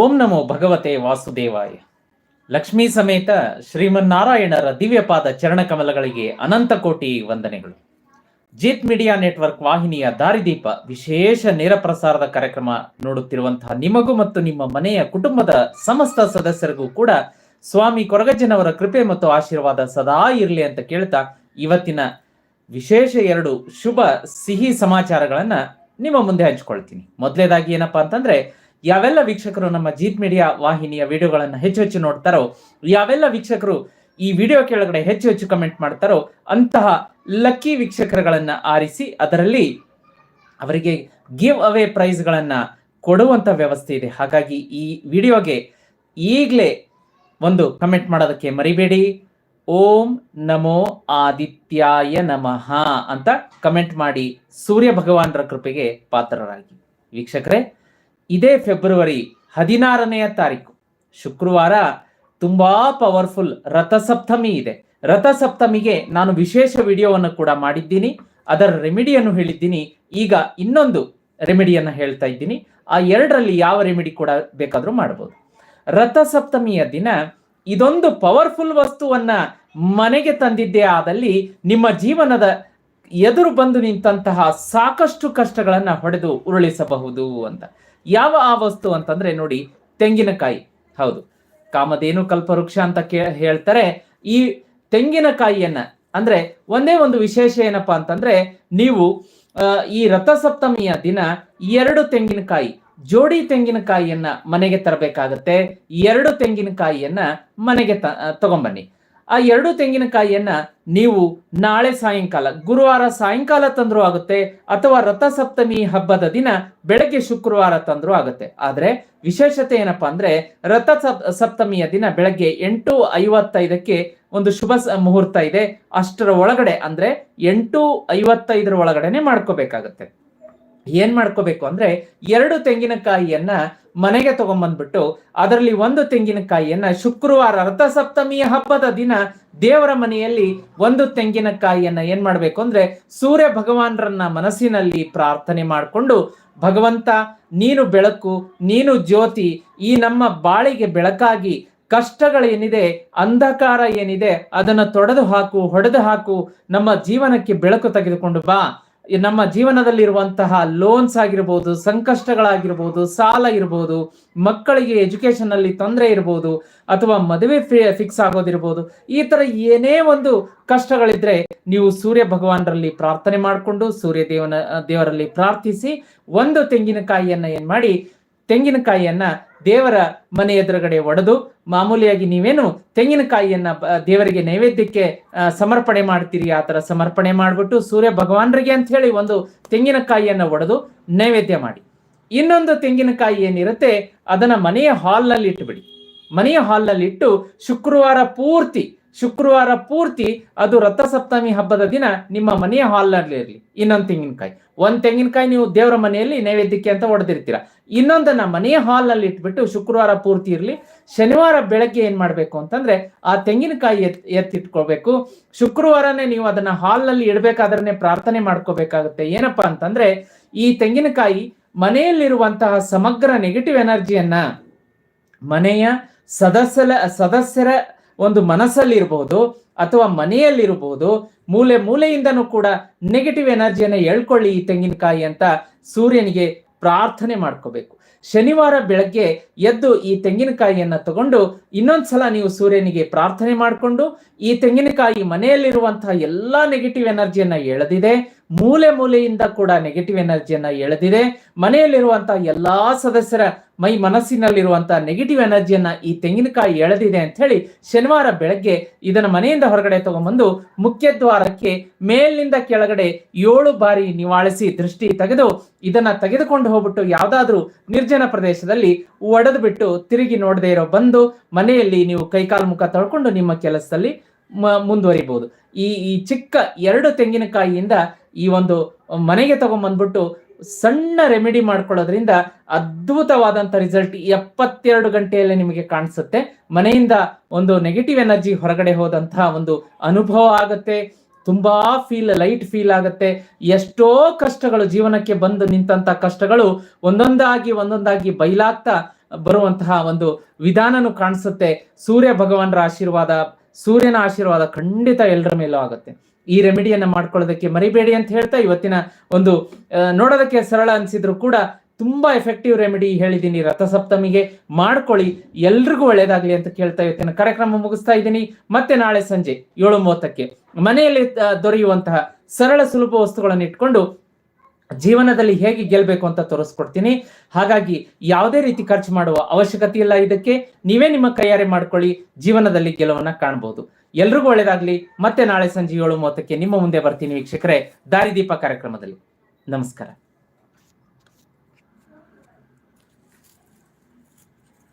ಓಂ ನಮೋ ಭಗವತೆ ವಾಸುದೇವಾಯ. ಲಕ್ಷ್ಮೀ ಸಮೇತ ಶ್ರೀಮನ್ನಾರಾಯಣರ ದಿವ್ಯಪಾದ ಚರಣಕಮಲಗಳಿಗೆ ಅನಂತ ಕೋಟಿ ವಂದನೆಗಳು. ಜೀತ್ ಮೀಡಿಯಾ ನೆಟ್ವರ್ಕ್ ವಾಹಿನಿಯ ದಾರಿದೀಪ ವಿಶೇಷ ನೇರ ಪ್ರಸಾರದ ಕಾರ್ಯಕ್ರಮ ನೋಡುತ್ತಿರುವಂತಹ ನಿಮಗೂ ಮತ್ತು ನಿಮ್ಮ ಮನೆಯ ಕುಟುಂಬದ ಸಮಸ್ತ ಸದಸ್ಯರಿಗೂ ಕೂಡ ಸ್ವಾಮಿ ಕೊರಗಜ್ಜನವರ ಕೃಪೆ ಮತ್ತು ಆಶೀರ್ವಾದ ಸದಾ ಇರಲಿ ಅಂತ ಕೇಳ್ತಾ ಇವತ್ತಿನ ವಿಶೇಷ ಎರಡು ಶುಭ ಸಿಹಿ ಸಮಾಚಾರಗಳನ್ನ ನಿಮ್ಮ ಮುಂದೆ ಹಂಚ್ಕೊಳ್ತೀನಿ. ಮೊದಲೇದಾಗಿ ಏನಪ್ಪಾ ಅಂತಂದ್ರೆ ಯಾವೆಲ್ಲ ವೀಕ್ಷಕರು ನಮ್ಮ ಜೀತ್ ಮೀಡಿಯಾ ವಾಹಿನಿಯ ವಿಡಿಯೋಗಳನ್ನು ಹೆಚ್ಚು ಹೆಚ್ಚು ನೋಡ್ತಾರೋ, ಯಾವೆಲ್ಲ ವೀಕ್ಷಕರು ಈ ವಿಡಿಯೋ ಕೆಳಗಡೆ ಹೆಚ್ಚು ಹೆಚ್ಚು ಕಮೆಂಟ್ ಮಾಡ್ತಾರೋ, ಅಂತಹ ಲಕ್ಕಿ ವೀಕ್ಷಕರುಗಳನ್ನ ಆರಿಸಿ ಅದರಲ್ಲಿ ಅವರಿಗೆ ಗಿವ್ ಅವೇ ಪ್ರೈಸ್ಗಳನ್ನ ಕೊಡುವಂತ ವ್ಯವಸ್ಥೆ ಇದೆ. ಹಾಗಾಗಿ ಈ ವಿಡಿಯೋಗೆ ಈಗಲೇ ಒಂದು ಕಮೆಂಟ್ ಮಾಡೋದಕ್ಕೆ ಮರಿಬೇಡಿ. ಓಂ ನಮೋ ಆದಿತ್ಯಾಯ ನಮಃ ಅಂತ ಕಮೆಂಟ್ ಮಾಡಿ ಸೂರ್ಯ ಭಗವಾನರ ಕೃಪೆಗೆ ಪಾತ್ರರಾಗಿ. ವೀಕ್ಷಕರೇ ಇದೇ ಫೆಬ್ರವರಿ ಹದಿನಾರನೆಯ ತಾರೀಕು. ಶುಕ್ರವಾರ ತುಂಬಾ ಪವರ್ಫುಲ್ ರಥಸಪ್ತಮಿ ಇದೆ. ರಥಸಪ್ತಮಿಗೆ ನಾನು ವಿಶೇಷ ವಿಡಿಯೋವನ್ನು ಕೂಡ ಮಾಡಿದ್ದೀನಿ. ಅದರ ರೆಮಿಡಿಯನ್ನು ಹೇಳಿದ್ದೀನಿ. ಈಗ ಇನ್ನೊಂದು ರೆಮಿಡಿಯನ್ನು ಹೇಳ್ತಾ ಇದ್ದೀನಿ. ಆ ಎರಡರಲ್ಲಿ ಯಾವ ರೆಮಿಡಿ ಕೂಡ ಬೇಕಾದರೂ ಮಾಡಬಹುದು. ರಥಸಪ್ತಮಿಯ ದಿನ ಇದೊಂದು ಪವರ್ಫುಲ್ ವಸ್ತುವನ್ನ ಮನೆಗೆ ತಂದಿದ್ದೇ ಆದಲ್ಲಿ ನಿಮ್ಮ ಜೀವನದ ಎದುರು ಬಂದು ನಿಂತಹ ಸಾಕಷ್ಟು ಕಷ್ಟಗಳನ್ನು ಹೊಡೆದು ಉರುಳಿಸಬಹುದು ಅಂತ. ಯಾವ ಆ ವಸ್ತು ಅಂತಂದ್ರೆ ನೋಡಿ ತೆಂಗಿನಕಾಯಿ. ಹೌದು. ಕಾಮಧೇನು ಕಲ್ಪವೃಕ್ಷ ಅಂತ ಕೇ ಹೇಳ್ತಾರೆ. ಈ ತೆಂಗಿನಕಾಯಿಯನ್ನ ಅಂದ್ರೆ ಒಂದೇ ಒಂದು ವಿಶೇಷ ಏನಪ್ಪಾ ಅಂತಂದ್ರೆ ನೀವು ಈ ರಥಸಪ್ತಮಿಯ ದಿನ ಎರಡು ತೆಂಗಿನಕಾಯಿ, ಜೋಡಿ ತೆಂಗಿನಕಾಯಿಯನ್ನ ಮನೆಗೆ ತರಬೇಕಾಗತ್ತೆ. ಎರಡು ತೆಂಗಿನಕಾಯಿಯನ್ನ ಮನೆಗೆ ತ ತಗೊಂಬನ್ನಿ. ಆ ಎರಡು ತೆಂಗಿನಕಾಯಿಯನ್ನ ನೀವು ನಾಳೆ ಸಾಯಂಕಾಲ, ಗುರುವಾರ ಸಾಯಂಕಾಲ ತಂದ್ರೂ ಆಗುತ್ತೆ ಅಥವಾ ರಥಸಪ್ತಮಿ ಹಬ್ಬದ ದಿನ ಬೆಳಗ್ಗೆ ಶುಕ್ರವಾರ ತಂದ್ರೂ ಆಗುತ್ತೆ. ಆದ್ರೆ ವಿಶೇಷತೆ ಏನಪ್ಪಾ ಅಂದ್ರೆ ರಥ ಸಪ್- ಸಪ್ತಮಿಯ ದಿನ ಬೆಳಗ್ಗೆ ಎಂಟು ಐವತ್ತೈದಕ್ಕೆ ಒಂದು ಶುಭ ಮುಹೂರ್ತ ಇದೆ. ಅಷ್ಟರ ಒಳಗಡೆ ಅಂದ್ರೆ ಎಂಟು ಐವತ್ತೈದರ ಒಳಗಡೆನೆ ಮಾಡ್ಕೋಬೇಕಾಗತ್ತೆ. ಏನ್ ಮಾಡ್ಕೋಬೇಕು ಅಂದ್ರೆ ಎರಡು ತೆಂಗಿನಕಾಯಿಯನ್ನ ಮನೆಗೆ ತಗೊಂಬಂದ್ಬಿಟ್ಟು ಅದರಲ್ಲಿ ಒಂದು ತೆಂಗಿನಕಾಯಿಯನ್ನ ಶುಕ್ರವಾರ ರಥಸಪ್ತಮಿಯ ಹಬ್ಬದ ದಿನ ದೇವರ ಮನೆಯಲ್ಲಿ ಒಂದು ತೆಂಗಿನಕಾಯಿಯನ್ನ ಏನ್ ಮಾಡ್ಬೇಕು ಅಂದ್ರೆ ಸೂರ್ಯ ಭಗವಾನರನ್ನ ಮನಸ್ಸಿನಲ್ಲಿ ಪ್ರಾರ್ಥನೆ ಮಾಡಿಕೊಂಡು, ಭಗವಂತ, ನೀನು ಬೆಳಕು, ನೀನು ಜ್ಯೋತಿ, ಈ ನಮ್ಮ ಬಾಳಿಗೆ ಬೆಳಕಾಗಿ ಕಷ್ಟಗಳೇನಿದೆ ಅಂಧಕಾರ ಏನಿದೆ, ಅದನ್ನ ತೊಡೆದು ಹಾಕು, ಹೊಡೆದು ಹಾಕು, ನಮ್ಮ ಜೀವನಕ್ಕೆ ಬೆಳಕು ತೆಗೆದುಕೊಂಡು ಬಾ. ನಮ್ಮ ಜೀವನದಲ್ಲಿರುವಂತಹ ಲೋನ್ಸ್ ಆಗಿರ್ಬೋದು, ಸಂಕಷ್ಟಗಳಾಗಿರ್ಬೋದು, ಸಾಲ ಇರ್ಬೋದು, ಮಕ್ಕಳಿಗೆ ಎಜುಕೇಶನ್ ಅಲ್ಲಿ ತೊಂದರೆ ಇರ್ಬೋದು, ಅಥವಾ ಮದುವೆ ಫಿಕ್ಸ್ ಆಗೋದಿರ್ಬೋದು, ಈ ತರ ಏನೇ ಒಂದು ಕಷ್ಟಗಳಿದ್ರೆ ನೀವು ಸೂರ್ಯ ಭಗವಾನರಲ್ಲಿ ಪ್ರಾರ್ಥನೆ ಮಾಡಿಕೊಂಡು ಸೂರ್ಯ ದೇವನ, ದೇವರಲ್ಲಿ ಪ್ರಾರ್ಥಿಸಿ ಒಂದು ತೆಂಗಿನಕಾಯಿಯನ್ನ ಏನ್ ಮಾಡಿ ತೆಂಗಿನಕಾಯಿಯನ್ನ ದೇವರ ಮನೆ ಎದುರುಗಡೆ ಒಡೆದು ಮಾಮೂಲಿಯಾಗಿ ನೀವೇನು ತೆಂಗಿನಕಾಯಿಯನ್ನ ದೇವರಿಗೆ ನೈವೇದ್ಯಕ್ಕೆ ಸಮರ್ಪಣೆ ಮಾಡ್ತೀರಿ, ಆ ತರ ಸಮರ್ಪಣೆ ಮಾಡ್ಬಿಟ್ಟು ಸೂರ್ಯ ಭಗವಾನರಿಗೆ ಅಂತ ಹೇಳಿ ಒಂದು ತೆಂಗಿನಕಾಯಿಯನ್ನ ಒಡೆದು ನೈವೇದ್ಯ ಮಾಡಿ. ಇನ್ನೊಂದು ತೆಂಗಿನಕಾಯಿ ಏನಿರುತ್ತೆ, ಅದನ್ನ ಮನೆಯ ಹಾಲ್ನಲ್ಲಿ ಇಟ್ಟುಬಿಡಿ ಮನೆಯ ಹಾಲ್ನಲ್ಲಿ ಇಟ್ಟು ಶುಕ್ರವಾರ ಪೂರ್ತಿ ಶುಕ್ರವಾರ ಪೂರ್ತಿ ಅದು ರಥಸಪ್ತಮಿ ಹಬ್ಬದ ದಿನ ನಿಮ್ಮ ಮನೆಯ ಹಾಲ್ನಲ್ಲಿ ಇರಲಿ. ಇನ್ನೊಂದು ತೆಂಗಿನಕಾಯಿ. ಒಂದು ತೆಂಗಿನಕಾಯಿ ನೀವು ದೇವರ ಮನೆಯಲ್ಲಿ ನೈವೇದ್ಯಕ್ಕೆ ಅಂತ ಹೊಡೆದಿರ್ತೀರ ಇನ್ನೊಂದನ್ನ ಮನೆಯ ಹಾಲ್ನಲ್ಲಿ ಇಟ್ಬಿಟ್ಟು ಶುಕ್ರವಾರ ಪೂರ್ತಿ ಇರಲಿ. ಶನಿವಾರ ಬೆಳಗ್ಗೆ ಏನ್ ಮಾಡ್ಬೇಕು ಅಂತಂದ್ರೆ ಆ ತೆಂಗಿನಕಾಯಿ ಎತ್, ಎತ್ತಿಟ್ಕೊಳ್ಬೇಕು. ಶುಕ್ರವಾರನೇ ನೀವು ಅದನ್ನ ಹಾಲ್ನಲ್ಲಿ ಇಡಬೇಕಾದ್ರೆ ಪ್ರಾರ್ಥನೆ ಮಾಡ್ಕೋಬೇಕಾಗುತ್ತೆ. ಏನಪ್ಪಾ ಅಂತಂದ್ರೆ ಈ ತೆಂಗಿನಕಾಯಿ ಮನೆಯಲ್ಲಿರುವಂತಹ ಸಮಗ್ರ ನೆಗೆಟಿವ್ ಎನರ್ಜಿಯನ್ನ ಮನೆಯ ಸದಸ್ಯರ ಸದಸ್ಯರ ಒಂದು ಮನಸ್ಸಲ್ಲಿರ್ಬೋದು ಅಥವಾ ಮನೆಯಲ್ಲಿರ್ಬೋದು, ಮೂಲೆ ಮೂಲೆಯಿಂದನೂ ಕೂಡ ನೆಗೆಟಿವ್ ಎನರ್ಜಿಯನ್ನು ಎಳ್ಕೊಳ್ಳಿ ಈ ತೆಂಗಿನಕಾಯಿ ಅಂತ ಸೂರ್ಯನಿಗೆ ಪ್ರಾರ್ಥನೆ ಮಾಡ್ಕೋಬೇಕು. ಶನಿವಾರ ಬೆಳಗ್ಗೆ ಎದ್ದು ಈ ತೆಂಗಿನಕಾಯಿಯನ್ನು ತಗೊಂಡು ಇನ್ನೊಂದ್ಸಲ ನೀವು ಸೂರ್ಯನಿಗೆ ಪ್ರಾರ್ಥನೆ ಮಾಡಿಕೊಂಡು ಈ ತೆಂಗಿನಕಾಯಿ ಮನೆಯಲ್ಲಿರುವಂತಹ ಎಲ್ಲಾ ನೆಗೆಟಿವ್ ಎನರ್ಜಿಯನ್ನು ಎಳೆದಿದೆ ಮೂಲೆ ಮೂಲೆಯಿಂದ ಕೂಡ ನೆಗೆಟಿವ್ ಎನರ್ಜಿಯನ್ನ ಎಳೆದಿದೆ. ಮನೆಯಲ್ಲಿರುವಂತಹ ಎಲ್ಲಾ ಸದಸ್ಯರ ಮೈ ಮನಸ್ಸಿನಲ್ಲಿರುವಂತಹ ನೆಗೆಟಿವ್ ಎನರ್ಜಿಯನ್ನ ಈ ತೆಂಗಿನಕಾಯಿ ಎಳೆದಿದೆ ಅಂತ ಹೇಳಿ ಶನಿವಾರ ಬೆಳಗ್ಗೆ ಇದನ್ನ ಮನೆಯಿಂದ ಹೊರಗಡೆ ತಗೊಂಡ್ಬಂದು ಮುಖ್ಯ ದ್ವಾರಕ್ಕೆ ಮೇಲಿನಿಂದ ಕೆಳಗಡೆ ಏಳು ಬಾರಿ ನಿವಾಳಿಸಿ ದೃಷ್ಟಿ ತೆಗೆದು ಇದನ್ನ ತೆಗೆದುಕೊಂಡು ಹೋಗ್ಬಿಟ್ಟು ಯಾವ್ದಾದ್ರೂ ನಿರ್ಜನ ಪ್ರದೇಶದಲ್ಲಿ ಒಡೆದು ಬಿಟ್ಟು ತಿರುಗಿ ನೋಡದೇ ಇರೋ ಬಂದು ಮನೆಯಲ್ಲಿ ನೀವು ಕೈಕಾಲು ಮುಖ ತೊಳ್ಕೊಂಡು ನಿಮ್ಮ ಕೆಲಸದಲ್ಲಿ ಮುಂದುವರಿಬಹುದು. ಈ ಈ ಚಿಕ್ಕ ಎರಡು ತೆಂಗಿನಕಾಯಿಯಿಂದ ಈ ಒಂದು ಮನೆಗೆ ತಗೊಂಬಂದ್ಬಿಟ್ಟು ಸಣ್ಣ ರೆಮಿಡಿ ಮಾಡ್ಕೊಳ್ಳೋದ್ರಿಂದ ಅದ್ಭುತವಾದಂಥ ರಿಸಲ್ಟ್ ಎಪ್ಪತ್ತೆರಡು ಗಂಟೆಯಲ್ಲೇ ನಿಮಗೆ ಕಾಣಿಸುತ್ತೆ. ಮನೆಯಿಂದ ಒಂದು ನೆಗೆಟಿವ್ ಎನರ್ಜಿ ಹೊರಗಡೆ ಹೋದಂತಹ ಒಂದು ಅನುಭವ ಆಗುತ್ತೆ. ತುಂಬಾ ಫೀಲ್ ಲೈಟ್ ಫೀಲ್ ಆಗುತ್ತೆ. ಎಷ್ಟೋ ಕಷ್ಟಗಳು ಜೀವನಕ್ಕೆ ಬಂದು ನಿಂತಹ ಕಷ್ಟಗಳು ಒಂದೊಂದಾಗಿ ಒಂದೊಂದಾಗಿ ಬಯಲಾಗ್ತಾ ಬರುವಂತಹ ಒಂದು ವಿಧಾನನು ಕಾಣಿಸುತ್ತೆ. ಸೂರ್ಯ ಭಗವಾನರ ಆಶೀರ್ವಾದ ಸೂರ್ಯನ ಆಶೀರ್ವಾದ ಖಂಡಿತ ಎಲ್ಲರ ಮೇಲೂ ಆಗುತ್ತೆ. ಈ ರೆಮಿಡಿಯನ್ನ ಮಾಡ್ಕೊಳ್ಳೋದಕ್ಕೆ ಮರಿಬೇಡಿ ಅಂತ ಹೇಳ್ತಾ ಇವತ್ತಿನ ಒಂದು ನೋಡೋದಕ್ಕೆ ಸರಳ ಅನ್ಸಿದ್ರು ಕೂಡ ತುಂಬಾ ಎಫೆಕ್ಟಿವ್ ರೆಮಿಡಿ ಹೇಳಿದ್ದೀನಿ. ರಥಸಪ್ತಮಿಗೆ ಮಾಡ್ಕೊಳ್ಳಿ. ಎಲ್ರಿಗೂ ಒಳ್ಳೇದಾಗ್ಲಿ ಅಂತ ಕೇಳ್ತಾ ಇವತ್ತಿನ ಕಾರ್ಯಕ್ರಮ ಮುಗಿಸ್ತಾ ಇದ್ದೀನಿ. ಮತ್ತೆ ನಾಳೆ ಸಂಜೆ ಏಳು ಮೂವತ್ತಕ್ಕೆ ಮನೆಯಲ್ಲಿ ದೊರೆಯುವಂತಹ ಸರಳ ಸುಲಭ ವಸ್ತುಗಳನ್ನು ಇಟ್ಕೊಂಡು ಜೀವನದಲ್ಲಿ ಹೇಗೆ ಗೆಲ್ಬೇಕು ಅಂತ ತೋರಿಸ್ಕೊಡ್ತೀನಿ. ಹಾಗಾಗಿ ಯಾವುದೇ ರೀತಿ ಖರ್ಚು ಮಾಡುವ ಅವಶ್ಯಕತೆ ಇಲ್ಲ ಇದಕ್ಕೆ. ನೀವೇ ನಿಮ್ಮ ಕೈಯಾರೆ ಮಾಡ್ಕೊಳ್ಳಿ. ಜೀವನದಲ್ಲಿ ಗೆಲುವನ್ನ ಕಾಣಬಹುದು ಎಲ್ರಿಗೂ ಒಳ್ಳೇದಾಗ್ಲಿ. ಮತ್ತೆ ನಾಳೆ ಸಂಜೆ ಏಳು ಮೂವತ್ತಕ್ಕೆ ನಿಮ್ಮ ಮುಂದೆ ಬರ್ತೀನಿ ವೀಕ್ಷಕರೇ. ದಾರಿದೀಪ ಕಾರ್ಯಕ್ರಮದಲ್ಲಿ. ನಮಸ್ಕಾರ.